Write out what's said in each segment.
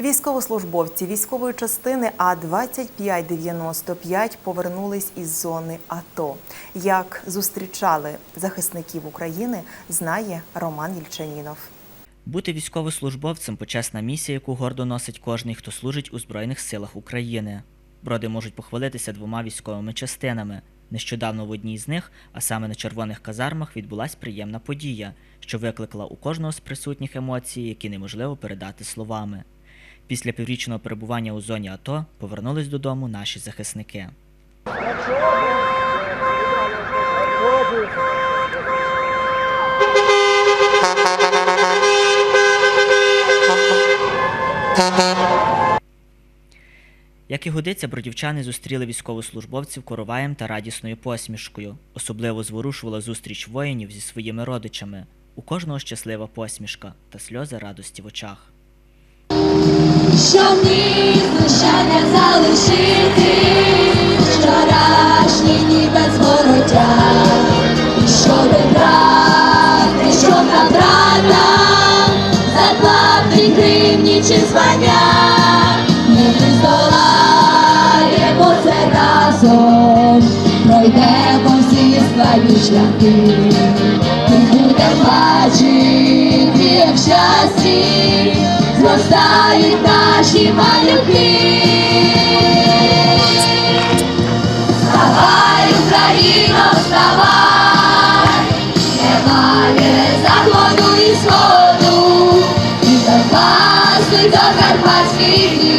Військовослужбовці військової частини А 2595 повернулись із зони АТО. Як зустрічали захисників України, знає Роман Єльчанінов. Бути військовослужбовцем почесна місія, яку гордо носить кожний, хто служить у Збройних силах України. Броди можуть похвалитися двома військовими частинами. Нещодавно в одній з них, а саме на червоних казармах, відбулася приємна подія, що викликала у кожного з присутніх емоції, які неможливо передати словами. Після піврічного перебування у зоні АТО повернулись додому наші захисники. Як і годиться, бродівчани зустріли військовослужбовців короваєм та радісною посмішкою. Особливо зворушувала зустріч воїнів зі своїми родичами. У кожного щаслива посмішка та сльози радості в очах. Щоб ні знущання залишити, вчорашні ні без вороття, щоб брати, щоб на брата, заплати гривні чи звання, не здолаємо це разом, пройдемо всі складні шляхи, і будемо бачити, в щасті зростають наші малюки. Вставай, Україно, вставай, немає заходу і сходу, і запасуй до карпатських днів,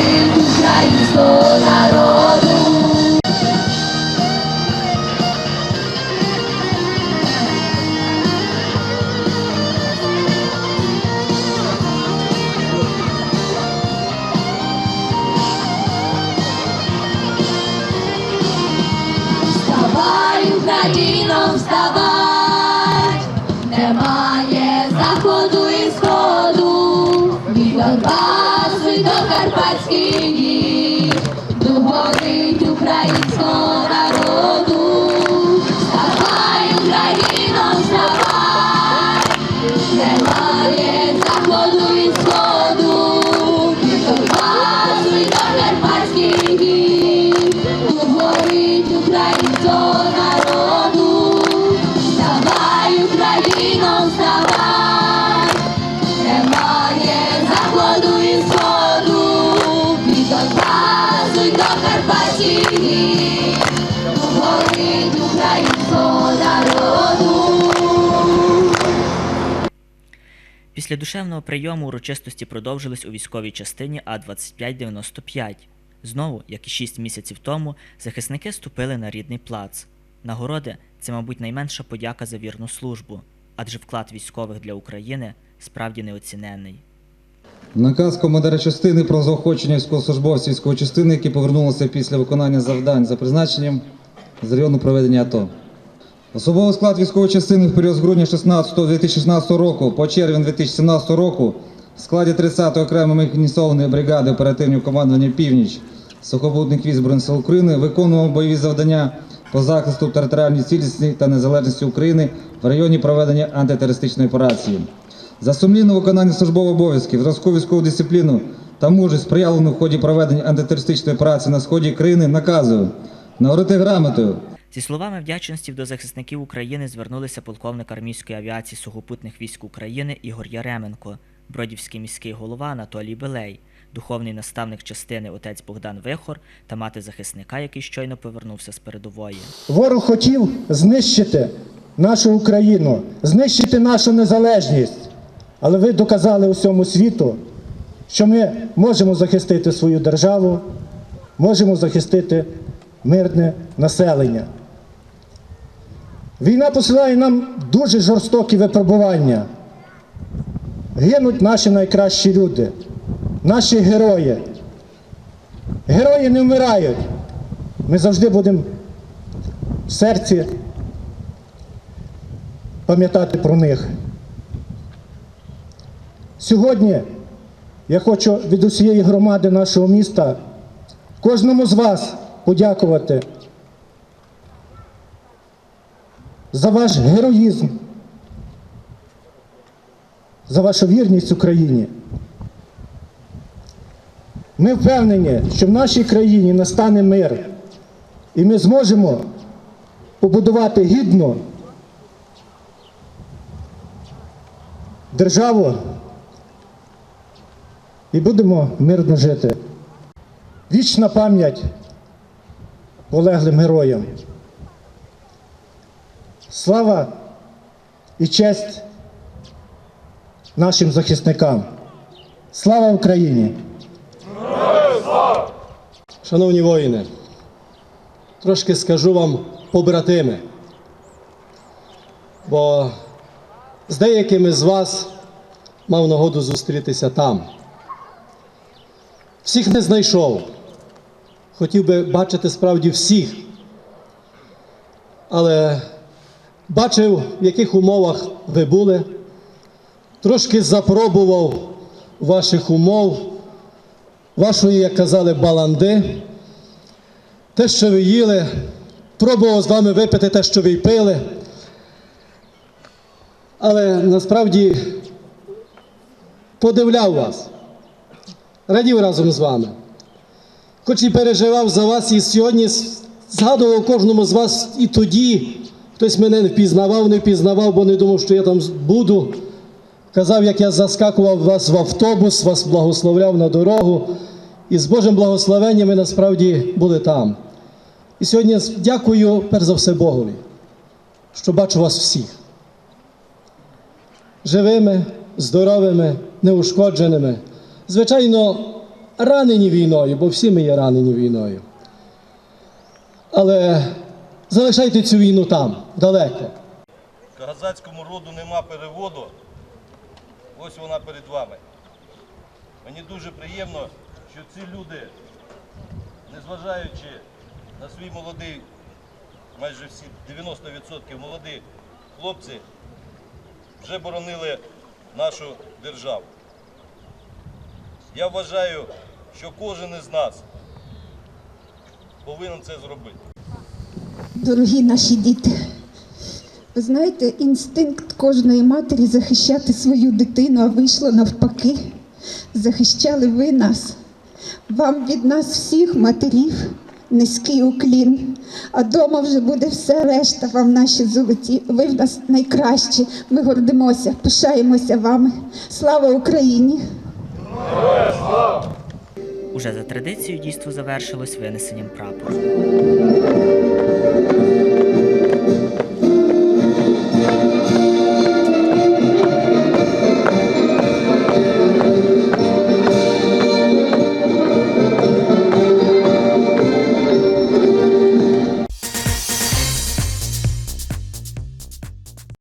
горить українського народу. Вставай, Україно, вставай, немає Після душевного прийому урочистості продовжились у військовій частині А-2595. Знову, як і шість місяців тому, захисники ступили на рідний плац. Нагороди це, мабуть, найменша подяка за вірну службу, адже вклад військових для України справді неоціненний. Наказ командира частини про заохочення військовослужбовців військової частини, які повернулися після виконання завдань за призначенням з району проведення АТО. Особовий склад військової частини в період з грудня 16 2016 року по червень 2017 року в складі 30-ї окремої механізованої бригади оперативного командування Північ сухопутних військ Збройних сил України виконував бойові завдання по захисту територіальної цілісності та незалежності України в районі проведення антитерористичної операції. За сумлінне виконання службових обов'язків, зразку військову дисципліну та мужність проявлену в ході проведення антитерористичної операції на сході країни наказую нагородити грамотою Зі словами вдячності до захисників України звернулися полковник армійської авіації сухопутних військ України Ігор Яременко, бродівський міський голова Анатолій Белей, духовний наставник частини отець Богдан Вихор та мати захисника, який щойно повернувся з передової. Ворог хотів знищити нашу Україну, знищити нашу незалежність. Але ви доказали усьому світу, що ми можемо захистити свою державу, можемо захистити мирне населення. Війна посилає нам дуже жорстокі випробування. Гинуть наші найкращі люди, наші герої. Герої не вмирають. Ми завжди будемо в серці пам'ятати про них. Сьогодні я хочу від усієї громади нашого міста кожному з вас подякувати за ваш героїзм, за вашу вірність Україні. Ми впевнені, що в нашій країні настане мир, і ми зможемо побудувати гідну державу і будемо мирно жити. Вічна пам'ять полеглим героям. Слава і честь нашим захисникам. Слава Україні! Шановні воїни, трошки скажу вам побратими, бо з деякими з вас мав нагоду зустрітися там. Всіх не знайшов. Хотів би бачити справді всіх. Але бачив, в яких умовах ви були, трошки запробував ваших умов, вашої, як казали, баланди, те, що ви їли, пробував з вами випити те, що ви пили. Але насправді подивляв вас, радів разом з вами. Хоч і переживав за вас, і сьогодні згадував кожному з вас і тоді. Хтось мене не впізнавав, не впізнавав, бо не думав, що я там буду. Казав, як я заскакував вас в автобус, вас благословляв на дорогу. І з Божим благословенням ми насправді були там. І сьогодні дякую перш за все Богові, що бачу вас всіх. Живими, здоровими, неушкодженими. Звичайно, ранені війною, бо всі ми є ранені війною. Але залишайте цю війну там, далеко. Казацькому роду нема переводу. Ось вона перед вами. Мені дуже приємно, що ці люди, незважаючи на свій молодий, майже всі 90% молоді хлопці, вже боронили нашу державу. Я вважаю, що кожен із нас повинен це зробити. Дорогі наші діти, ви знаєте, інстинкт кожної матері захищати свою дитину, а вийшло навпаки. Захищали ви нас. Вам від нас всіх матерів низький уклін. А дома вже буде все решта, вам наші золоті. Ви в нас найкращі. Ми гордимося, пишаємося вами. Слава Україні! Уже за традицією дійство завершилось винесенням прапору.